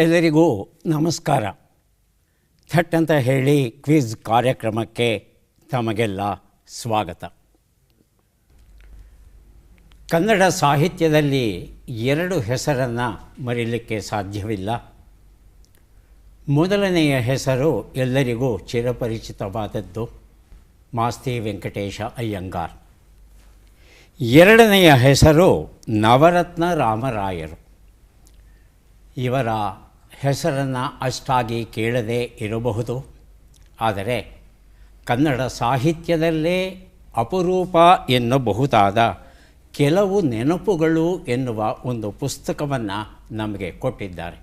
ಎಲ್ಲರಿಗೂ ನಮಸ್ಕಾರ. ಥಟ್ ಅಂತ ಹೇಳಿ ಕ್ವಿಜ್ ಕಾರ್ಯಕ್ರಮಕ್ಕೆ ತಮಗೆಲ್ಲ ಸ್ವಾಗತ. ಕನ್ನಡ ಸಾಹಿತ್ಯದಲ್ಲಿ ಎರಡು ಹೆಸರನ್ನು ಮರೀಲಿಕ್ಕೆ ಸಾಧ್ಯವಿಲ್ಲ. ಮೊದಲನೆಯ ಹೆಸರು ಎಲ್ಲರಿಗೂ ಚಿರಪರಿಚಿತವಾದದ್ದು, ಮಾಸ್ತಿ ವೆಂಕಟೇಶ ಅಯ್ಯಂಗಾರ್. ಎರಡನೆಯ ಹೆಸರು ನವರತ್ನ ರಾಮರಾಯರು. ಇವರ ಹೆಸರನ್ನು ಅಷ್ಟಾಗಿ ಕೇಳದೇ ಇರಬಹುದು. ಆದರೆ ಕನ್ನಡ ಸಾಹಿತ್ಯದಲ್ಲೇ ಅಪರೂಪ ಎನ್ನಬಹುದಾದ ಕೆಲವು ನೆನಪುಗಳು ಎನ್ನುವ ಒಂದು ಪುಸ್ತಕವನ್ನು ನಮಗೆ ಕೊಟ್ಟಿದ್ದಾರೆ.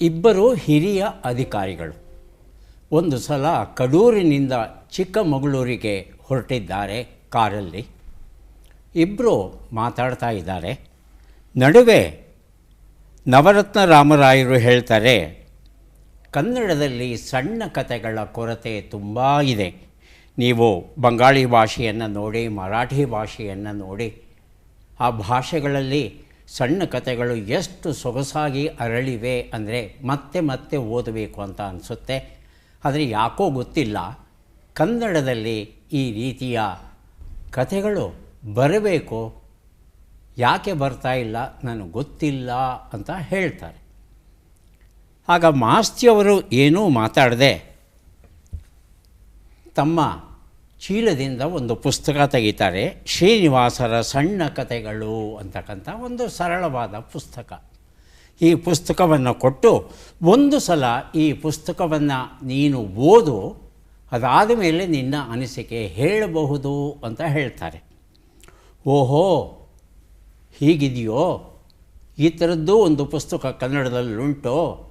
ಇಬ್ಬರು ಹಿರಿಯ ಅಧಿಕಾರಿಗಳು ಒಂದು ಸಲ ಕಡೂರಿನಿಂದ ಚಿಕ್ಕಮಗಳೂರಿಗೆ ಹೊರಟಿದ್ದಾರೆ ಕಾರಲ್ಲಿ. ಇಬ್ಬರು ಮಾತಾಡ್ತಾ ಇದ್ದಾರೆ. ನಡುವೆ ನವರತ್ನ ರಾಮರಾಯರು ಹೇಳ್ತಾರೆ, ಕನ್ನಡದಲ್ಲಿ ಸಣ್ಣ ಕಥೆಗಳ ಕೊರತೆ ತುಂಬ ಇದೆ. ನೀವು ಬಂಗಾಳಿ ಭಾಷೆಯನ್ನು ನೋಡಿ, ಮರಾಠಿ ಭಾಷೆಯನ್ನು ನೋಡಿ. ಆ ಭಾಷೆಗಳಲ್ಲಿ ಸಣ್ಣ ಕಥೆಗಳು ಎಷ್ಟು ಸೊಗಸಾಗಿ ಅರಳಿವೆ ಅಂದರೆ ಮತ್ತೆ ಮತ್ತೆ ಓದಬೇಕು ಅಂತ ಅನಿಸುತ್ತೆ. ಆದರೆ ಯಾಕೋ ಗೊತ್ತಿಲ್ಲ. ಕನ್ನಡದಲ್ಲಿ ಈ ರೀತಿಯ ಕಥೆಗಳು ಬರಬೇಕು ಯಾಕೆ ಬರ್ತಾ ಇಲ್ಲ, ನನಗೆ ಗೊತ್ತಿಲ್ಲ ಅಂತ ಹೇಳ್ತಾರೆ. ಆಗ ಮಾಸ್ತಿಯವರು ಏನೂ ಮಾತಾಡದೆ ತಮ್ಮ ಚೀಲದಿಂದ ಒಂದು ಪುಸ್ತಕ ತೆಗಿತಾರೆ, ಶ್ರೀನಿವಾಸರ ಸಣ್ಣ ಕಥೆಗಳು ಅಂತಕ್ಕಂಥ ಒಂದು ಸರಳವಾದ ಪುಸ್ತಕ. ಈ ಪುಸ್ತಕವನ್ನು ಕೊಟ್ಟು ಒಂದು ಸಲ ಈ ಪುಸ್ತಕವನ್ನು ನೀನು ಓದು, ಅದಾದ ಮೇಲೆ ನಿನ್ನ ಅನಿಸಿಕೆ ಹೇಳಬಹುದು ಅಂತ ಹೇಳ್ತಾರೆ. ಓಹೋ ಹೀಗಿದೆಯೋ? ಈ ಥರದ್ದು ಒಂದು ಪುಸ್ತಕ ಕನ್ನಡದಲ್ಲುಂಟು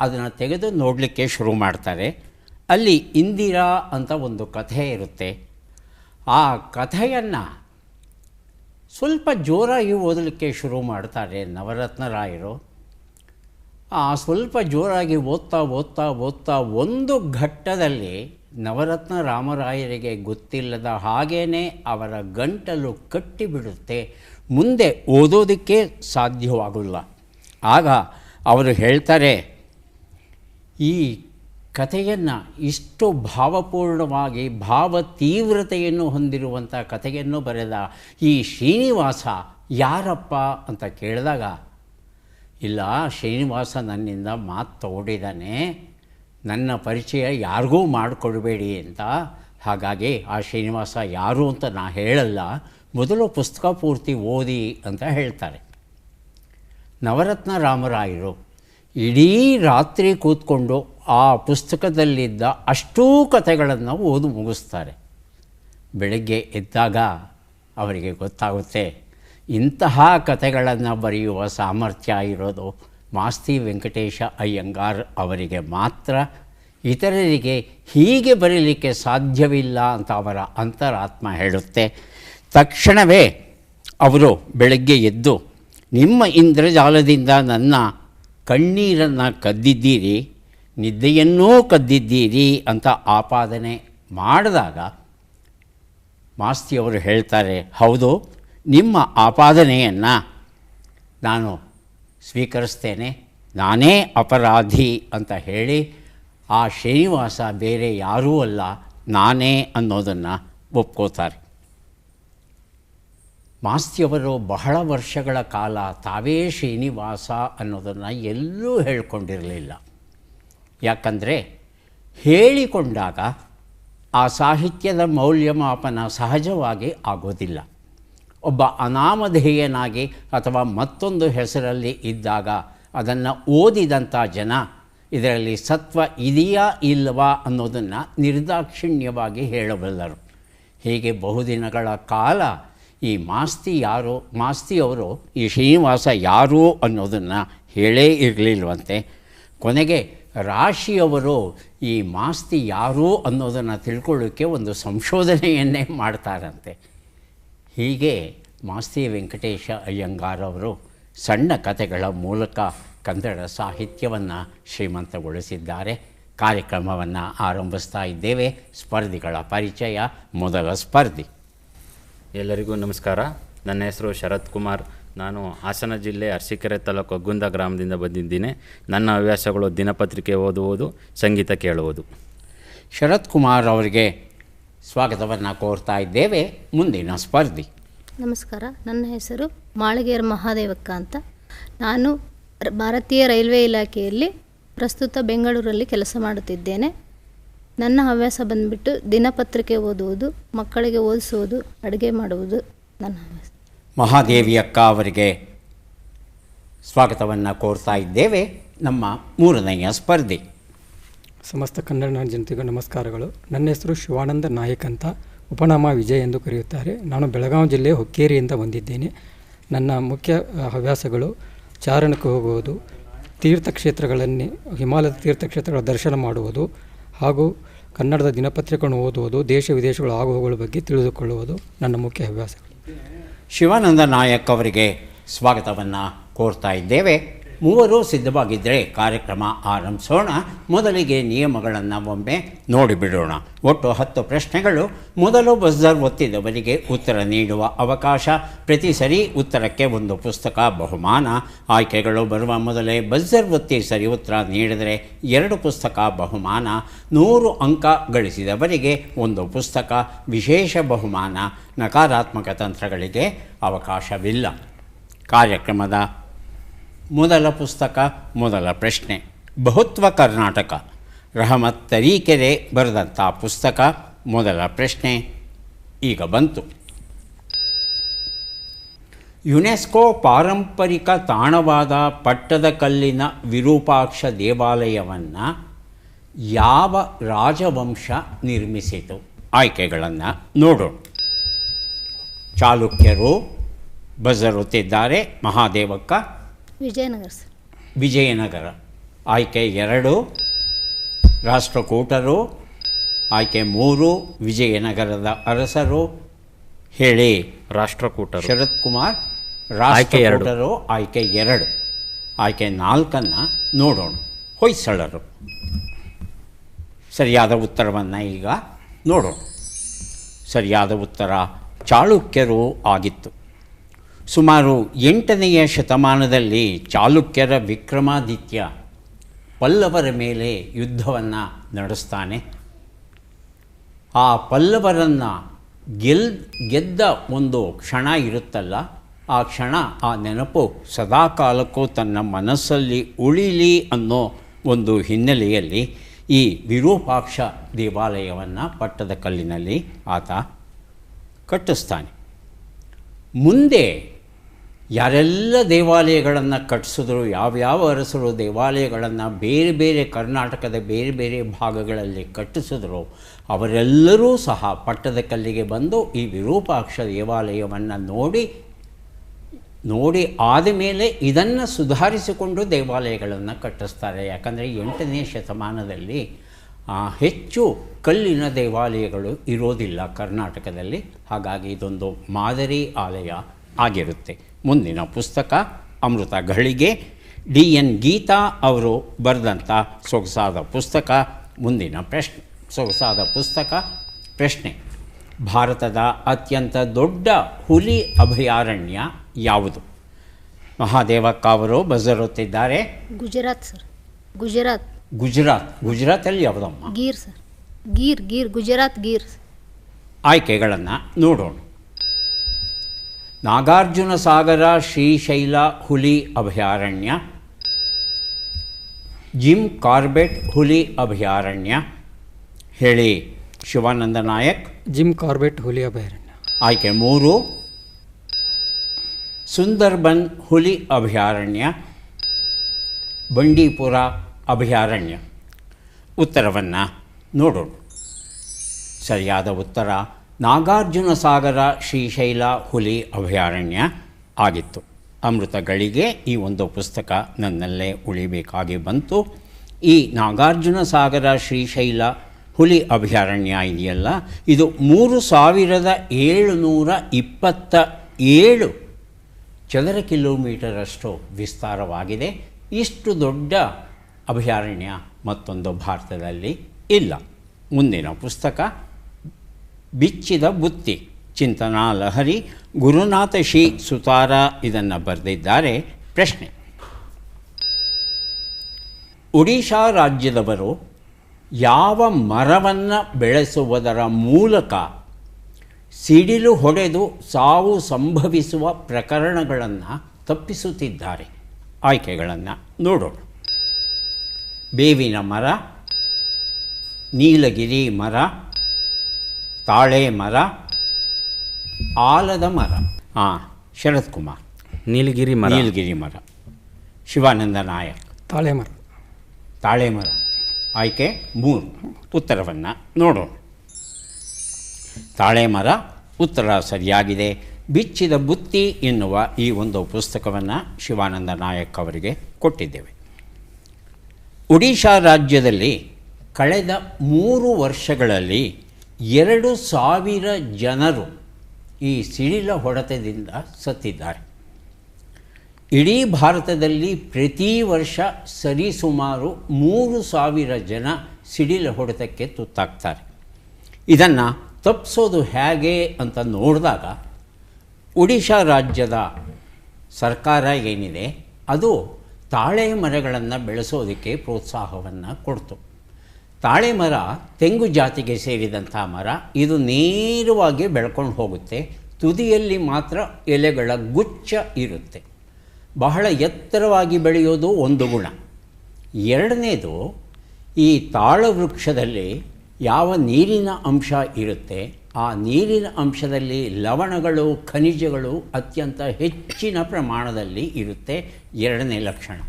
ಅದನ್ನು ತೆಗೆದು ನೋಡಲಿಕ್ಕೆ ಶುರು ಮಾಡ್ತಾರೆ. ಅಲ್ಲಿ ಇಂದಿರಾ ಅಂತ ಒಂದು ಕಥೆ ಇರುತ್ತೆ. ಆ ಕಥೆಯನ್ನು ಸ್ವಲ್ಪ ಜೋರಾಗಿ ಓದಲಿಕ್ಕೆ ಶುರು ಮಾಡ್ತಾರೆ ನವರತ್ನ ರಾಯರು ಆ ಸ್ವಲ್ಪ ಜೋರಾಗಿ ಓದ್ತಾ ಓದ್ತಾ ಓದ್ತಾ ಒಂದು ಘಟ್ಟದಲ್ಲಿ ನವರತ್ನ ರಾಮರಾಯರಿಗೆ ಗೊತ್ತಿಲ್ಲದ ಹಾಗೇ ಅವರ ಗಂಟಲು ಕಟ್ಟಿಬಿಡುತ್ತೆ, ಮುಂದೆ ಓದೋದಕ್ಕೆ ಸಾಧ್ಯವಾಗಲ್ಲ. ಆಗ ಅವರು ಹೇಳ್ತಾರೆ, ಈ ಕಥೆಯನ್ನು ಇಷ್ಟು ಭಾವಪೂರ್ಣವಾಗಿ ಭಾವ ತೀವ್ರತೆಯನ್ನು ಹೊಂದಿರುವಂಥ ಕಥೆಯನ್ನು ಬರೆದ ಈ ಶ್ರೀನಿವಾಸ ಯಾರಪ್ಪ ಅಂತ ಕೇಳಿದಾಗ, ಇಲ್ಲ, ಶ್ರೀನಿವಾಸ ನನ್ನಿಂದ ಮಾತು ತಗೊಂಡಿದ್ದಾನೆ. ನನ್ನ ಪರಿಚಯ ಯಾರಿಗೂ ಮಾಡಿಕೊಡಬೇಡಿ ಅಂತ. ಹಾಗಾಗಿ ಆ ಶ್ರೀನಿವಾಸ ಯಾರು ಅಂತ ನಾ ಹೇಳಲ್ಲ. ಮೊದಲು ಪುಸ್ತಕ ಪೂರ್ತಿ ಓದಿ ಅಂತ ಹೇಳ್ತಾರೆ. ನವರತ್ನ ರಾಮರಾಯರು ಇಡೀ ರಾತ್ರಿ ಕೂತ್ಕೊಂಡು ಆ ಪುಸ್ತಕದಲ್ಲಿದ್ದ ಅಷ್ಟೂ ಕಥೆಗಳನ್ನು ಓದು ಮುಗಿಸ್ತಾರೆ. ಬೆಳಗ್ಗೆ ಎದ್ದಾಗ ಅವರಿಗೆ ಗೊತ್ತಾಗುತ್ತೆ, ಇಂತಹ ಕಥೆಗಳನ್ನು ಬರೆಯುವ ಸಾಮರ್ಥ್ಯ ಇರೋದು ಮಾಸ್ತಿ ವೆಂಕಟೇಶ ಅಯ್ಯಂಗಾರ್ ಅವರಿಗೆ ಮಾತ್ರ ಇತರರಿಗೆ ಹೀಗೆ ಬರೀಲಿಕ್ಕೆ ಸಾಧ್ಯವಿಲ್ಲ ಅಂತ ಅವರ ಅಂತರಾತ್ಮ ಹೇಳುತ್ತೆ. ತಕ್ಷಣವೇ ಅವರು ಬೆಳಗ್ಗೆ ಎದ್ದು, ನಿಮ್ಮ ಇಂದ್ರಜಾಲದಿಂದ ನನ್ನ ಕಣ್ಣೀರನ್ನು ಕದ್ದಿದ್ದೀರಿ, ನಿದ್ದೆಯನ್ನೂ ಕದ್ದಿದ್ದೀರಿ ಅಂತ ಆಪಾದನೆ ಮಾಡಿದಾಗ ಮಾಸ್ತಿಯವರು ಹೇಳ್ತಾರೆ, ಹೌದು, ನಿಮ್ಮ ಆಪಾದನೆಯನ್ನು ನಾನು ಸ್ವೀಕರಿಸ್ತೇನೆ. ನಾನೇ ಅಪರಾಧಿ ಅಂತ ಹೇಳಿ ಆ ಶ್ರೀನಿವಾಸ ಬೇರೆ ಯಾರೂ ಅಲ್ಲ, ನಾನೇ ಅನ್ನೋದನ್ನು ಒಪ್ಕೋತಾರೆ. ಮಾಸ್ತಿಯವರು ಬಹಳ ವರ್ಷಗಳ ಕಾಲ ತಾವೇ ಶ್ರೀನಿವಾಸ ಅನ್ನೋದನ್ನು ಎಲ್ಲೂ ಹೇಳ್ಕೊಂಡಿರಲಿಲ್ಲ. ಯಾಕಂದರೆ ಹೇಳಿಕೊಂಡಾಗ ಆ ಸಾಹಿತ್ಯದ ಮೌಲ್ಯಮಾಪನ ಸಹಜವಾಗಿ ಆಗೋದಿಲ್ಲ. ಒಬ್ಬ ಅನಾಮಧೇಯನಾಗಿ ಅಥವಾ ಮತ್ತೊಂದು ಹೆಸರಲ್ಲಿ ಇದ್ದಾಗ ಅದನ್ನು ಓದಿದಂಥ ಜನ ಇದರಲ್ಲಿ ಸತ್ವ ಇದೆಯಾ ಇಲ್ಲವಾ ಅನ್ನೋದನ್ನು ನಿರ್ದಾಕ್ಷಿಣ್ಯವಾಗಿ ಹೇಳಬಲ್ಲರು. ಹೀಗೆ ಬಹುದಿನಗಳ ಕಾಲ ಈ ಮಾಸ್ತಿ ಯಾರು, ಮಾಸ್ತಿಯವರು, ಈ ಶ್ರೀನಿವಾಸ ಯಾರು ಅನ್ನೋದನ್ನು ಹೇಳೇ ಇರಲಿಲ್ವಂತೆ. ಕೊನೆಗೆ ರಾಶಿಯವರು ಈ ಮಾಸ್ತಿ ಯಾರು ಅನ್ನೋದನ್ನು ತಿಳ್ಕೊಳ್ಳೋಕ್ಕೆ ಒಂದು ಸಂಶೋಧನೆಯನ್ನೇ ಮಾಡ್ತಾರಂತೆ. ಹೀಗೆ ಮಾಸ್ತಿ ವೆಂಕಟೇಶ ಅಯ್ಯಂಗಾರ್ ಅವರು ಸಣ್ಣ ಕಥೆಗಳ ಮೂಲಕ ಕನ್ನಡ ಸಾಹಿತ್ಯವನ್ನು ಶ್ರೀಮಂತಗೊಳಿಸಿದ್ದಾರೆ. ಕಾರ್ಯಕ್ರಮವನ್ನು ಆರಂಭಿಸ್ತಾ ಇದ್ದೇವೆ. ಸ್ಪರ್ಧಿಗಳ ಪರಿಚಯ. ಮೊದಲ ಸ್ಪರ್ಧಿ. ಎಲ್ಲರಿಗೂ ನಮಸ್ಕಾರ. ನನ್ನ ಹೆಸರು ಶರತ್ ಕುಮಾರ್. ನಾನು ಹಾಸನ ಜಿಲ್ಲೆ ಅರಸೀಕೆರೆ ತಾಲೂಕು ಗುಂದ ಗ್ರಾಮದಿಂದ ಬಂದಿದ್ದೀನಿ. ನನ್ನ ಹವ್ಯಾಸಗಳು ದಿನಪತ್ರಿಕೆ ಓದುವುದು ಸಂಗೀತ ಕೇಳುವುದು. ಶರತ್ ಕುಮಾರ್ ಅವರಿಗೆ ಸ್ವಾಗತವನ್ನು ಕೋರ್ತಾ ಇದ್ದೇವೆ. ಮುಂದಿನ ಸ್ಪರ್ಧಿ. ನಮಸ್ಕಾರ ನನ್ನ ಹೆಸರು ಮಾಳಗೇರ್ ಮಹಾದೇವಕ್ಕ ಅಂತ. ನಾನು ಭಾರತೀಯ ರೈಲ್ವೆ ಇಲಾಖೆಯಲ್ಲಿ ಪ್ರಸ್ತುತ ಬೆಂಗಳೂರಲ್ಲಿ ಕೆಲಸ ಮಾಡುತ್ತಿದ್ದೇನೆ. ನನ್ನ ಹವ್ಯಾಸ ಬಂದ್ಬಿಟ್ಟು ದಿನಪತ್ರಿಕೆ ಓದುವುದು ಮಕ್ಕಳಿಗೆ ಓದಿಸುವುದು ಅಡುಗೆ ಮಾಡುವುದು ನನ್ನ ಹವ್ಯಾಸ. ಮಹಾದೇವಿ ಅಕ್ಕ ಅವರಿಗೆ ಸ್ವಾಗತವನ್ನು ಕೋರ್ತಾ ಇದ್ದೇವೆ. ನಮ್ಮ ಮೂರನೆಯ ಸ್ಪರ್ಧಿ. ಸಮಸ್ತ ಕನ್ನಡ ಜನತೆಗೂ ನಮಸ್ಕಾರಗಳು. ನನ್ನ ಹೆಸರು ಶಿವಾನಂದ ನಾಯಕ್ ಅಂತ ಉಪನಾಮ ವಿಜಯ್ ಎಂದು ಕರೆಯುತ್ತಾರೆ. ನಾನು ಬೆಳಗಾವಿ ಜಿಲ್ಲೆ ಹುಕ್ಕೇರಿಯಿಂದ ಬಂದಿದ್ದೇನೆ. ನನ್ನ ಮುಖ್ಯ ಹವ್ಯಾಸಗಳು ಚಾರಣಕ್ಕೆ ಹೋಗುವುದು ತೀರ್ಥಕ್ಷೇತ್ರಗಳಲ್ಲಿ ಹಿಮಾಲಯದ ತೀರ್ಥಕ್ಷೇತ್ರಗಳ ದರ್ಶನ ಮಾಡುವುದು ಹಾಗೂ ಕನ್ನಡದ ದಿನಪತ್ರಿಕೆಗಳನ್ನು ಓದುವುದು, ದೇಶ ವಿದೇಶಗಳ ಆಗುಹೋಗಳ ಬಗ್ಗೆ ತಿಳಿದುಕೊಳ್ಳುವುದು ನನ್ನ ಮುಖ್ಯ ಹವ್ಯಾಸಗಳು. ಶಿವಾನಂದ ನಾಯಕ್ ಅವರಿಗೆ ಸ್ವಾಗತವನ್ನು ಕೋರ್ತಾ ಇದ್ದೇವೆ. ಮೂವರು ಸಿದ್ಧವಾಗಿದ್ದರೆ ಕಾರ್ಯಕ್ರಮ ಆರಂಭಿಸೋಣ. ಮೊದಲಿಗೆ ನಿಯಮಗಳನ್ನು ಒಮ್ಮೆ ನೋಡಿಬಿಡೋಣ. ಒಟ್ಟು ಹತ್ತು ಪ್ರಶ್ನೆಗಳು. ಮೊದಲು ಬಜರ್ ಒತ್ತಿದವರಿಗೆ ಉತ್ತರ ನೀಡುವ ಅವಕಾಶ. ಪ್ರತಿ ಸರಿ ಉತ್ತರಕ್ಕೆ ಒಂದು ಪುಸ್ತಕ ಬಹುಮಾನ. ಆಯ್ಕೆಗಳು ಬರುವ ಮೊದಲೇ ಬಜರ್ ಒತ್ತಿ ಸರಿ ಉತ್ತರ ನೀಡಿದರೆ ಎರಡು ಪುಸ್ತಕ ಬಹುಮಾನ. ನೂರು ಅಂಕ ಗಳಿಸಿದವರಿಗೆ ಒಂದು ಪುಸ್ತಕ ವಿಶೇಷ ಬಹುಮಾನ. ನಕಾರಾತ್ಮಕ ತಂತ್ರಗಳಿಗೆ ಅವಕಾಶವಿಲ್ಲ. ಕಾರ್ಯಕ್ರಮದ ಮೊದಲ ಪುಸ್ತಕ, ಮೊದಲ ಪ್ರಶ್ನೆ. ಬಹುತ್ವ ಕರ್ನಾಟಕ. ರಹಮತ್ ತರೀಕೆರೆ ಬರೆದಂಥ ಪುಸ್ತಕ, ಮೊದಲ ಪ್ರಶ್ನೆ. ಈಗ ಬಂತು. ಯುನೆಸ್ಕೋ ಪಾರಂಪರಿಕ ತಾಣವಾದ ಪಟ್ಟದಕಲ್ಲಿನ ವಿರೂಪಾಕ್ಷ ದೇವಾಲಯವನ್ನು ಯಾವ ರಾಜವಂಶ ನಿರ್ಮಿಸಿತು? ಆಯ್ಕೆಗಳನ್ನು ನೋಡೋಣ ಚಾಲುಕ್ಯರು ಬಜರುತ್ತಿದ್ದಾರೆ ಮಹಾದೇವಕ್ಕ. ವಿಜಯನಗರ ಸರ್. ವಿಜಯನಗರ. ಆಯ್ಕೆ ಎರಡು ರಾಷ್ಟ್ರಕೂಟರು ಆಯ್ಕೆ ಮೂರು ವಿಜಯನಗರದ ಅರಸರು ಹೇಳಿ ರಾಷ್ಟ್ರಕೂಟರು. ಶರತ್ ಕುಮಾರ್. ರಾಷ್ಟ್ರಕೂಟರು ಆಯ್ಕೆ ಎರಡು. ಆಯ್ಕೆ ನಾಲ್ಕನ್ನು ನೋಡೋಣ. ಹೊಯ್ಸಳರು. ಸರಿಯಾದ ಉತ್ತರವನ್ನು ಈಗ ನೋಡೋಣ. ಸರಿಯಾದ ಉತ್ತರ ಚಾಳುಕ್ಯರು ಆಗಿತ್ತು. ಸುಮಾರು ಎಂಟನೆಯ ಶತಮಾನದಲ್ಲಿ ಚಾಲುಕ್ಯರ ವಿಕ್ರಮಾದಿತ್ಯ ಪಲ್ಲವರ ಮೇಲೆ ಯುದ್ಧವನ್ನು ನಡೆಸ್ತಾನೆ. ಆ ಪಲ್ಲವರನ್ನು ಗೆಲ್, ಗೆದ್ದ ಒಂದು ಕ್ಷಣ ಇರುತ್ತಲ್ಲ, ಆ ಕ್ಷಣ, ಆ ನೆನಪು ಸದಾಕಾಲಕ್ಕೂ ತನ್ನ ಮನಸ್ಸಲ್ಲಿ ಉಳಿಲಿ ಅನ್ನೋ ಒಂದು ಹಿನ್ನೆಲೆಯಲ್ಲಿ ಈ ವಿರೂಪಾಕ್ಷ ದೇವಾಲಯವನ್ನು ಪಟ್ಟದ ಕಲ್ಲಿನಲ್ಲಿ ಆತ ಕಟ್ಟಿಸ್ತಾನೆ. ಮುಂದೆ ಯಾರೆಲ್ಲ ದೇವಾಲಯಗಳನ್ನು ಕಟ್ಟಿಸಿದ್ರು ಯಾವ್ಯಾವ ಅರಸರು ದೇವಾಲಯಗಳನ್ನು ಬೇರೆ ಬೇರೆ ಕರ್ನಾಟಕದ ಬೇರೆ ಬೇರೆ ಭಾಗಗಳಲ್ಲಿ ಕಟ್ಟಿಸಿದ್ರು, ಅವರೆಲ್ಲರೂ ಸಹ ಪಟ್ಟದಕಲ್ಲಿಗೆ ಬಂದು ಈ ವಿರೂಪಾಕ್ಷ ದೇವಾಲಯವನ್ನು ನೋಡಿ ನೋಡಿ ಆದ ಮೇಲೆ ಇದನ್ನು ಸುಧಾರಿಸಿಕೊಂಡು ದೇವಾಲಯಗಳನ್ನು ಕಟ್ಟಿಸ್ತಾರೆ. ಯಾಕಂದರೆ ಎಂಟನೇ ಶತಮಾನದಲ್ಲಿ ಹೆಚ್ಚು ಕಲ್ಲಿನ ದೇವಾಲಯಗಳು ಇರೋದಿಲ್ಲ ಕರ್ನಾಟಕದಲ್ಲಿ. ಹಾಗಾಗಿ ಇದೊಂದು ಮಾದರಿ ಆಲಯ ಆಗಿರುತ್ತೆ. ಮುಂದಿನ ಪುಸ್ತಕ ಅಮೃತ ಘಳಿಗೆ. ಡಿ ಎನ್ ಗೀತಾ ಅವರು ಬರೆದಂಥ ಸೊಗಸಾದ ಪುಸ್ತಕ ಮುಂದಿನ ಪ್ರಶ್ನೆ ಸೊಗಸಾದ ಪುಸ್ತಕ ಪ್ರಶ್ನೆ. ಭಾರತದ ಅತ್ಯಂತ ದೊಡ್ಡ ಹುಲಿ ಅಭಯಾರಣ್ಯ ಯಾವುದು? ಮಹಾದೇವಕ್ಕ ಅವರು ಬಜರುತ್ತಿದ್ದಾರೆ ಗುಜರಾತ್ ಸರ್. ಗುಜರಾತ್. ಗುಜರಾತ್. ಗುಜರಾತಲ್ಲಿ ಯಾವುದಮ್ಮ? ಗೀರ್ ಸರ್. ಗೀರ್ ಗೀರ್ ಗುಜರಾತ್ ಗೀರ್ ಆಯ್ಕೆಗಳನ್ನು ನೋಡೋಣ. ನಾಗಾರ್ಜುನ ಸಾಗರ ಶ್ರೀಶೈಲ ಹುಲಿ ಅಭಯಾರಣ್ಯ. ಜಿಮ್ ಕಾರ್ಬೆಟ್ ಹುಲಿ ಅಭಯಾರಣ್ಯ. ಹೇಳಿ ಶಿವಾನಂದ ನಾಯಕ್. ಜಿಮ್ ಕಾರ್ಬೆಟ್ ಹುಲಿ ಅಭಯಾರಣ್ಯ. ಆಯ್ಕೆ ಮೂರು. ಸುಂದರ್ಬನ್ ಹುಲಿ ಅಭಯಾರಣ್ಯ. ಬಂಡೀಪುರ ಅಭಯಾರಣ್ಯ. ಉತ್ತರವನ್ನು ನೋಡೋಣ. ಸರಿಯಾದ ಉತ್ತರ ನಾಗಾರ್ಜುನ ಸಾಗರ ಶ್ರೀಶೈಲ ಹುಲಿ ಅಭಯಾರಣ್ಯ ಆಗಿತ್ತು. ಅಮೃತಗಳಿಗೆ ಈ ಒಂದು ಪುಸ್ತಕ ನನ್ನಲ್ಲೇ ಉಳಿಬೇಕಾಗಿ ಬಂತು. ಈ ನಾಗಾರ್ಜುನ ಸಾಗರ ಶ್ರೀಶೈಲ ಹುಲಿ ಅಭಯಾರಣ್ಯ ಇದೆಯಲ್ಲ, ಇದು ಮೂರು ಸಾವಿರದ ಏಳುನೂರ ಇಪ್ಪತ್ತ ಏಳು ಚದರ ಕಿಲೋಮೀಟರಷ್ಟು ವಿಸ್ತಾರವಾಗಿದೆ. ಇಷ್ಟು ದೊಡ್ಡ ಅಭಯಾರಣ್ಯ ಮತ್ತೊಂದು ಭಾರತದಲ್ಲಿ ಇಲ್ಲ. ಮುಂದಿನ ಪುಸ್ತಕ ಬಿಚ್ಚಿದ ಬುತ್ತಿ, ಚಿಂತನಾ ಲಹರಿ, ಗುರುನಾಥ ಶ್ರೀ ಸುತಾರ ಇದನ್ನು ಬರೆದಿದ್ದಾರೆ. ಪ್ರಶ್ನೆ. ಒಡಿಶಾ ರಾಜ್ಯದವರು ಯಾವ ಮರವನ್ನು ಬೆಳೆಸುವುದರ ಮೂಲಕ ಸಿಡಿಲು ಹೊಡೆದು ಸಾವು ಸಂಭವಿಸುವ ಪ್ರಕರಣಗಳನ್ನು ತಪ್ಪಿಸುತ್ತಿದ್ದಾರೆ. ಆಯ್ಕೆಗಳನ್ನು ನೋಡೋಣ. ಬೇವಿನ ಮರ, ನೀಲಗಿರಿ ಮರ ತಾಳೆ ಮರ ಆಲದ ಮರ. ಹಾಂ ಶರತ್ ಕುಮಾರ್ ನೀಲಗಿರಿ ಮರ. ನೀಲಗಿರಿ ಮರ. ಶಿವಾನಂದ ನಾಯಕ್. ತಾಳೆ ಮರ. ತಾಳೆ ಮರ. ಆಯ್ಕೆ ಮೂರು. ಉತ್ತರವನ್ನು ನೋಡೋಣ. ತಾಳೆ ಮರ ಉತ್ತರ ಸರಿಯಾಗಿದೆ. ಬಿಚ್ಚಿದ ಬುತ್ತಿ ಎನ್ನುವ ಈ ಒಂದು ಪುಸ್ತಕವನ್ನು ಶಿವಾನಂದ ನಾಯಕ್ ಅವರಿಗೆ ಕೊಟ್ಟಿದ್ದೇವೆ. ಒಡಿಶಾ ರಾಜ್ಯದಲ್ಲಿ ಕಳೆದ ಮೂರು ವರ್ಷಗಳಲ್ಲಿ ಎರಡು ಸಾವಿರ ಜನರು ಈ ಸಿಡಿಲ ಹೊಡೆತದಿಂದ ಸತ್ತಿದ್ದಾರೆ. ಇಡೀ ಭಾರತದಲ್ಲಿ ಪ್ರತಿ ವರ್ಷ ಸರಿಸುಮಾರು ಮೂರು ಸಾವಿರ ಜನ ಸಿಡಿಲ ಹೊಡೆತಕ್ಕೆ ತುತ್ತಾಗ್ತಾರೆ. ಇದನ್ನು ತಪ್ಪಿಸೋದು ಹೇಗೆ ಅಂತ ನೋಡಿದಾಗ ಒಡಿಶಾ ರಾಜ್ಯದ ಸರ್ಕಾರ ಏನಿದೆ, ಅದು ತಾಳೆ ಮರಗಳನ್ನು ಬೆಳೆಸೋದಕ್ಕೆ ಪ್ರೋತ್ಸಾಹವನ್ನು ಕೊಡ್ತು. ತಾಳೆ ಮರ ತೆಂಗು ಜಾತಿಗೆ ಸೇರಿದಂಥ ಮರ, ಇದು ನೇರವಾಗಿ ಬೆಳ್ಕೊಂಡು ಹೋಗುತ್ತೆ. ತುದಿಯಲ್ಲಿ ಮಾತ್ರ ಎಲೆಗಳ ಗುಚ್ಛ ಇರುತ್ತೆ. ಬಹಳ ಎತ್ತರವಾಗಿ ಬೆಳೆಯೋದು ಒಂದು ಗುಣ. ಎರಡನೇದು, ಈ ತಾಳ ವೃಕ್ಷದಲ್ಲಿ ಯಾವ ನೀರಿನ ಅಂಶ ಇರುತ್ತೆ, ಆ ನೀರಿನ ಅಂಶದಲ್ಲಿ ಲವಣಗಳು, ಖನಿಜಗಳು ಅತ್ಯಂತ ಹೆಚ್ಚಿನ ಪ್ರಮಾಣದಲ್ಲಿ ಇರುತ್ತೆ. ಎರಡನೇ ಲಕ್ಷಣ.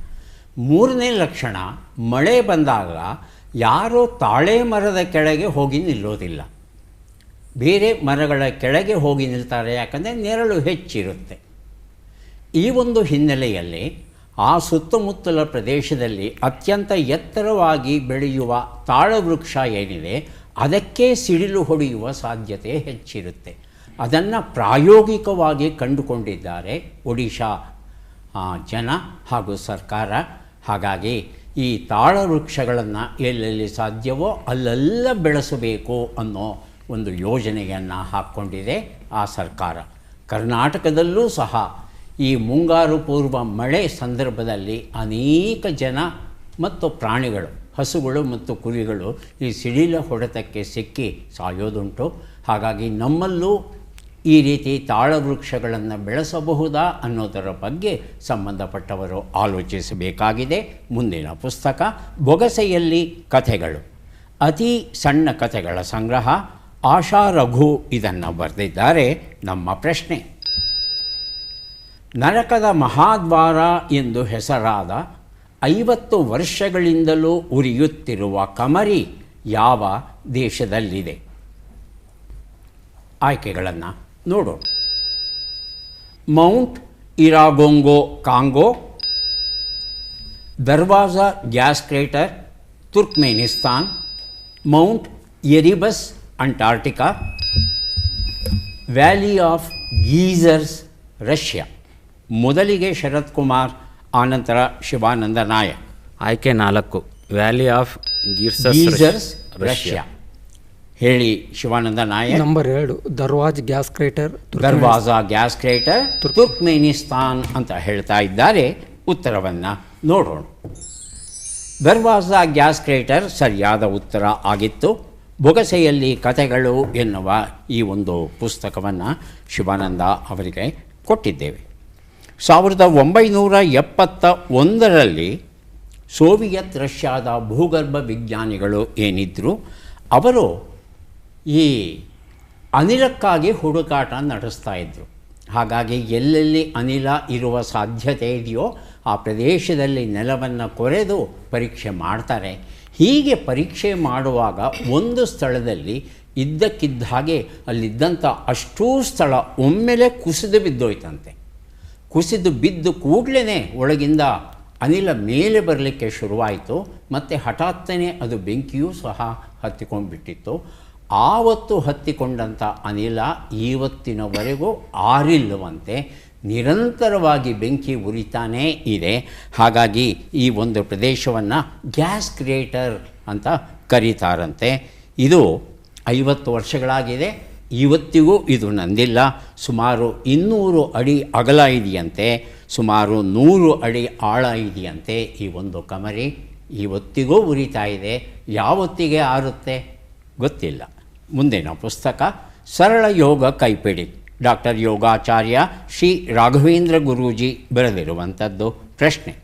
ಮೂರನೇ ಲಕ್ಷಣ, ಮಳೆ ಬಂದಾಗ ಯಾರೋ ತಾಳೆ ಮರದ ಕೆಳಗೆ ಹೋಗಿ ನಿಲ್ಲೋದಿಲ್ಲ. ಬೇರೆ ಮರಗಳ ಕೆಳಗೆ ಹೋಗಿ ನಿಲ್ತಾರೆ, ಯಾಕಂದರೆ ನೆರಳು ಹೆಚ್ಚಿರುತ್ತೆ. ಈ ಒಂದು ಹಿನ್ನೆಲೆಯಲ್ಲಿ ಆ ಸುತ್ತಮುತ್ತಲ ಪ್ರದೇಶದಲ್ಲಿ ಅತ್ಯಂತ ಎತ್ತರವಾಗಿ ಬೆಳೆಯುವ ತಾಳವೃಕ್ಷ ಏನಿದೆ, ಅದಕ್ಕೆ ಸಿಡಿಲು ಹೊಡೆಯುವ ಸಾಧ್ಯತೆ ಹೆಚ್ಚಿರುತ್ತೆ. ಅದನ್ನು ಪ್ರಾಯೋಗಿಕವಾಗಿ ಕಂಡುಕೊಂಡಿದ್ದಾರೆ ಒಡಿಶಾ ಜನ ಹಾಗೂ ಸರ್ಕಾರ. ಹಾಗಾಗಿ ಈ ತಾಳ ವೃಕ್ಷಗಳನ್ನು ಎಲ್ಲೆಲ್ಲಿ ಸಾಧ್ಯವೋ ಅಲ್ಲೆಲ್ಲ ಬೆಳೆಸಬೇಕು ಅನ್ನೋ ಒಂದು ಯೋಜನೆಯನ್ನು ಹಾಕ್ಕೊಂಡಿದೆ ಆ ಸರ್ಕಾರ. ಕರ್ನಾಟಕದಲ್ಲೂ ಸಹ ಈ ಮುಂಗಾರು ಪೂರ್ವ ಮಳೆ ಸಂದರ್ಭದಲ್ಲಿ ಅನೇಕ ಜನ ಮತ್ತು ಪ್ರಾಣಿಗಳು, ಹಸುಗಳು ಮತ್ತು ಕುರಿಗಳು ಈ ಸಿಡಿಲ ಹೊಡೆತಕ್ಕೆ ಸಿಕ್ಕಿ ಸಾಯೋದುಂಟು. ಹಾಗಾಗಿ ನಮ್ಮಲ್ಲೂ ಈ ರೀತಿ ತಾಳವೃಕ್ಷಗಳನ್ನು ಬೆಳೆಸಬಹುದಾ ಅನ್ನೋದರ ಬಗ್ಗೆ ಸಂಬಂಧಪಟ್ಟವರು ಆಲೋಚಿಸಬೇಕಾಗಿದೆ. ಮುಂದಿನ ಪುಸ್ತಕ, ಬೊಗಸೆಯಲ್ಲಿ ಕಥೆಗಳು ಅತಿ ಸಣ್ಣ ಕಥೆಗಳ ಸಂಗ್ರಹ ಆಶಾ ರಘು ಇದನ್ನು ಬರೆದಿದ್ದಾರೆ ನಮ್ಮ ಪ್ರಶ್ನೆ. ನರಕದ ಮಹಾದ್ವಾರ ಎಂದು ಹೆಸರಾದ ಐವತ್ತು ವರ್ಷಗಳಿಂದಲೂ ಉರಿಯುತ್ತಿರುವ ಕಮರಿ ಯಾವ ದೇಶದಲ್ಲಿದೆ? ಆಯ್ಕೆಗಳನ್ನು ನೋಡೋಣ Mount Nyiragongo Congo Darvaza gas crater Turkmenistan Mount Erebus Antarctica valley of geysers Russia. ಮೊದಲಿಗೆ ಶರತ್ ಕುಮಾರ್ ಆನಂತರ ಶಿವಾನಂದ ನಾಯಕ್. ಆಯ್ಕೆ ನಾಲ್ಕು. Valley of geysers geysers Russia. ಹೇಳಿ ಶಿವಾನಂದ ನಾಯಕ್. ನಂಬರ್ ಎರಡು Darvaza gas crater Darvaza gas crater Turkmenistan ಅಂತ ಹೇಳ್ತಾ ಇದ್ದಾರೆ. ಉತ್ತರವನ್ನು ನೋಡೋಣ. ದರ್ವಾಜ ಗ್ಯಾಸ್ ಕ್ರೇಟರ್ ಸರಿಯಾದ ಉತ್ತರ ಆಗಿತ್ತು. ಬೊಗಸೆಯಲ್ಲಿ ಕಥೆಗಳು ಎನ್ನುವ ಈ ಒಂದು ಪುಸ್ತಕವನ್ನು ಶಿವಾನಂದ ಅವರಿಗೆ ಕೊಟ್ಟಿದ್ದೇವೆ. ಸಾವಿರದ ಒಂಬೈನೂರ ಎಪ್ಪತ್ತ ಒಂದರಲ್ಲಿ ಸೋವಿಯತ್ ರಷ್ಯಾದ ಭೂಗರ್ಭ ವಿಜ್ಞಾನಿಗಳು ಏನಿದ್ದರು ಅವರು ಈ ಅನಿಲಕ್ಕಾಗಿ ಹುಡುಕಾಟ ನಡೆಸ್ತಾ ಇದ್ದರು ಹಾಗಾಗಿ ಎಲ್ಲೆಲ್ಲಿ ಅನಿಲ ಇರುವ ಸಾಧ್ಯತೆ ಇದೆಯೋ ಆ ಪ್ರದೇಶದಲ್ಲಿ ನೆಲವನ್ನು ಕೊರೆದು ಪರೀಕ್ಷೆ ಮಾಡ್ತಾರೆ. ಹೀಗೆ ಪರೀಕ್ಷೆ ಮಾಡುವಾಗ ಒಂದು ಸ್ಥಳದಲ್ಲಿ ಇದ್ದಕ್ಕಿದ್ದ ಹಾಗೆ ಅಲ್ಲಿದ್ದಂಥ ಅಷ್ಟೂ ಸ್ಥಳ ಒಮ್ಮೆಲೆ ಕುಸಿದು ಬಿದ್ದೋಯ್ತಂತೆ. ಕುಸಿದು ಬಿದ್ದು ಕೂಡಲೇ ಒಳಗಿಂದ ಅನಿಲ ಮೇಲೆ ಬರಲಿಕ್ಕೆ ಶುರುವಾಯಿತು. ಮತ್ತು ಹಠಾತ್ತನೆ ಅದು ಬೆಂಕಿಯೂ ಸಹ ಹತ್ತಿಕೊಂಡ್ಬಿಟ್ಟಿತ್ತು. ಆವತ್ತು ಹತ್ತಿಕೊಂಡಂಥ ಅನಿಲ ಇವತ್ತಿನವರೆಗೂ ಆರಿಲ್ಲವಂತೆ ನಿರಂತರವಾಗಿ ಬೆಂಕಿ ಉರಿತಾನೇ ಇದೆ. ಹಾಗಾಗಿ ಈ ಒಂದು ಪ್ರದೇಶವನ್ನು ಗ್ಯಾಸ್ ಕ್ರಿಯೇಟರ್ ಅಂತ ಕರೀತಾರಂತೆ. ಇದು ಐವತ್ತು ವರ್ಷಗಳಾಗಿದೆ. ಇವತ್ತಿಗೂ ಇದು ನಂದಿಲ್ಲ. ಸುಮಾರು ಇನ್ನೂರು ಅಡಿ ಅಗಲ ಇದೆಯಂತೆ. ಸುಮಾರು ನೂರು ಅಡಿ ಆಳ ಇದೆಯಂತೆ ಈ ಒಂದು ಕಮರಿ. ಇವತ್ತಿಗೂ ಉರಿತಾ ಇದೆ. ಯಾವತ್ತಿಗೆ ಆರುತ್ತೆ? ಗೊತ್ತಿಲ್ಲ. ಮುಂದಿನ ಪುಸ್ತಕ ಸರಳ ಯೋಗ ಕೈಪಿಡಿ. ಡಾಕ್ಟರ್ ಯೋಗಾಚಾರ್ಯ ಶ್ರೀ ರಾಘವೇಂದ್ರ ಗುರೂಜಿ ಬರೆದಿರುವಂಥದ್ದು ಪ್ರಶ್ನೆ.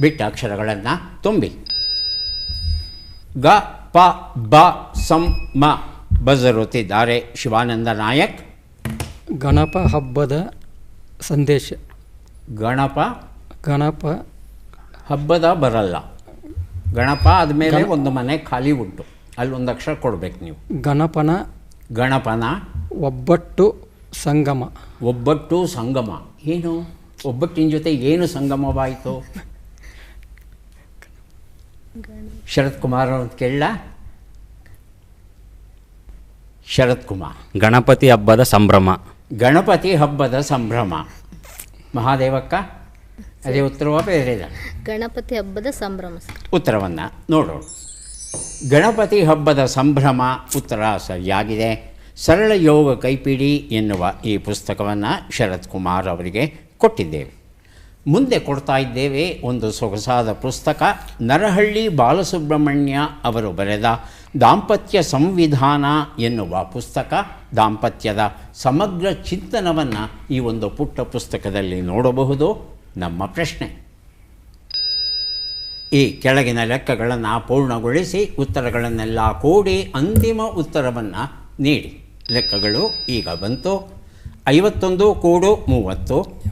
ಬಿಟ್ಟ ಅಕ್ಷರಗಳನ್ನು ತುಂಬಿ. ಗ ಪ ಬ ಸಂ ಮ ಬಜರುತ್ತಿದ್ದಾರೆ ಶಿವಾನಂದ ನಾಯಕ್. ಗಣಪ ಹಬ್ಬದ ಸಂದೇಶ. ಗಣಪ? ಗಣಪ. ಹಬ್ಬದ ಬರಲ್ಲ. ಗಣಪ ಆದಮೇಲೆ ಒಂದು ಮನೆ ಖಾಲಿ ಉಂಟು. ಅಲ್ಲಿ ಒಂದು ಅಕ್ಷರ ಕೊಡ್ಬೇಕು ನೀವು. ಗಣಪನ ಗಣಪನ. ಒಬ್ಬಟ್ಟು ಸಂಗಮ. ಒಬ್ಬಟ್ಟು ಸಂಗಮ. ಏನು? ಒಬ್ಬಟ್ಟಿನ ಜೊತೆ ಏನು ಸಂಗಮವಾಯಿತು? ಶರತ್ ಕುಮಾರ್ ಅಂತ ಕೇಳ ಶರತ್ ಕುಮಾರ್ ಗಣಪತಿ ಹಬ್ಬದ ಸಂಭ್ರಮ. ಗಣಪತಿ ಹಬ್ಬದ ಸಂಭ್ರಮ. ಮಹಾದೇವಕ್ಕ ಅದೇ ಉತ್ತರವ ಬೇರೆ ಗಣಪತಿ ಹಬ್ಬದ ಸಂಭ್ರಮ. ಉತ್ತರವನ್ನು ನೋಡೋಣ. ಗಣಪತಿ ಹಬ್ಬದ ಸಂಭ್ರಮ ಉತ್ತರ ಸರಿಯಾಗಿದೆ ಸರಳ ಯೋಗ ಕೈಪಿಡಿ ಎನ್ನುವ ಈ ಪುಸ್ತಕವನ್ನು ಶರತ್ ಕುಮಾರ್ ಅವರಿಗೆ ಕೊಟ್ಟಿದ್ದೇವೆ. ಮುಂದೆ ಕೊಡ್ತಾ ಇದ್ದೇವೆ ಒಂದು ಸೊಗಸಾದ ಪುಸ್ತಕ ನರಹಳ್ಳಿ ಬಾಲಸುಬ್ರಹ್ಮಣ್ಯ ಅವರು ಬರೆದ ದಾಂಪತ್ಯ ಸಂವಿಧಾನ ಎನ್ನುವ ಪುಸ್ತಕ. ದಾಂಪತ್ಯದ ಸಮಗ್ರ ಚಿಂತನವನ್ನು ಈ ಒಂದು ಪುಟ್ಟ ಪುಸ್ತಕದಲ್ಲಿ ನೋಡಬಹುದು. ನಮ್ಮ ಪ್ರಶ್ನೆ. ಈ ಕೆಳಗಿನ ಲೆಕ್ಕಗಳನ್ನು ಪೂರ್ಣಗೊಳಿಸಿ ಉತ್ತರಗಳನ್ನೆಲ್ಲ ಕೂಡಿ ಅಂತಿಮ ಉತ್ತರವನ್ನು ನೀಡಿ. ಲೆಕ್ಕಗಳು ಈಗ ಬಂತು. ಐವತ್ತೊಂದು ಕೂಡು ಮೂವತ್ತು.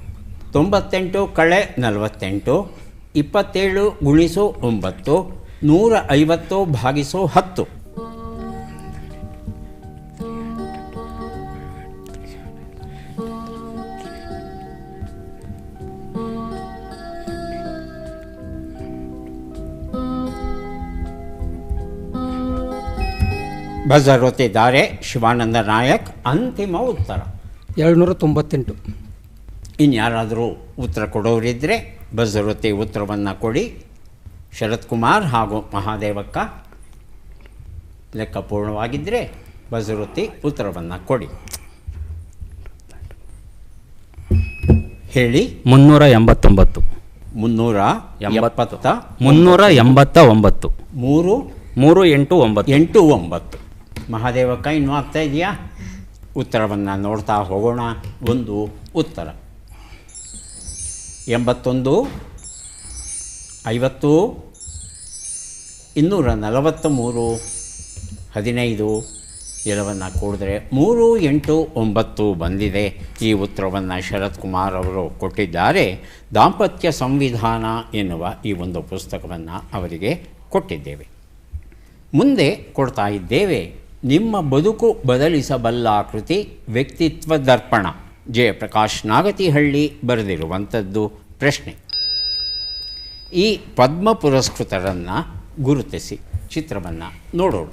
ತೊಂಬತ್ತೆಂಟು ಕಳೆ ನಲವತ್ತೆಂಟು. ಇಪ್ಪತ್ತೇಳು ಗುಣಿಸು ಒಂಬತ್ತು. ನೂರ ಐವತ್ತು ಭಾಗಿಸು ಹತ್ತು. ಬಜರ್ ಒತ್ತಿದ್ದಾರೆ ಶಿವಾನಂದ ನಾಯಕ್ ಅಂತಿಮ ಉತ್ತರ. ಏಳ್ನೂರ ತೊಂಬತ್ತೆಂಟು ಇನ್ಯಾರಾದರೂ ಉತ್ತರ ಕೊಡೋರಿದ್ದರೆ ಬಜರ್ ಒತ್ತಿ ಉತ್ತರವನ್ನು ಕೊಡಿ. ಶರತ್ ಕುಮಾರ್ ಹಾಗೂ ಮಹಾದೇವಕ್ಕ ಲೆಕ್ಕ ಪೂರ್ಣವಾಗಿದ್ದರೆ ಬಜರ್ ಒತ್ತಿ ಉತ್ತರವನ್ನು ಕೊಡಿ. ಹೇಳಿ. ಮುನ್ನೂರ ಎಂಬತ್ತೊಂಬತ್ತು ಮುನ್ನೂರ ಎಂಬತ್ತ ಮುನ್ನೂರ ಎಂಬತ್ತ ಒಂಬತ್ತು ಮೂರು ಮೂರು ಎಂಟು ಒಂಬತ್ತು. ಎಂಟು ಒಂಬತ್ತು. ಮಹಾದೇವಕ್ಕ ಇನ್ನೂ ಆಗ್ತಾ ಇದೆಯಾ? ಉತ್ತರವನ್ನು ನೋಡ್ತಾ ಹೋಗೋಣ. ಒಂದು ಉತ್ತರ. ಎಂಬತ್ತೊಂದು, ಐವತ್ತು, ಇನ್ನೂರ ನಲವತ್ತ ಮೂರು ಹದಿನೈದು ಎಲ್ಲವನ್ನು ಕೂಡಿದ್ರೆ ಮೂರು ಎಂಟು ಒಂಬತ್ತು ಬಂದಿದೆ. ಈ ಉತ್ತರವನ್ನು ಶರತ್ ಕುಮಾರ್ ಅವರು ಕೊಟ್ಟಿದ್ದಾರೆ. ದಾಂಪತ್ಯ ಸಂವಿಧಾನ ಎನ್ನುವ ಈ ಒಂದು ಪುಸ್ತಕವನ್ನು ಅವರಿಗೆ ಕೊಟ್ಟಿದ್ದೇವೆ. ಮುಂದೆ ಕೊಡ್ತಾ ಇದ್ದೇವೆ. ನಿಮ್ಮ ಬದುಕು ಬದಲಿಸಬಲ್ಲ ಕೃತಿ ವ್ಯಕ್ತಿತ್ವ ದರ್ಪಣ ಜಯಪ್ರಕಾಶ್ ನಾಗತಿಹಳ್ಳಿ ಬರೆದಿರುವಂಥದ್ದು ಪ್ರಶ್ನೆ. ಈ ಪದ್ಮ ಪುರಸ್ಕೃತರನ್ನು ಗುರುತಿಸಿ ಚಿತ್ರವನ್ನು ನೋಡೋಣ.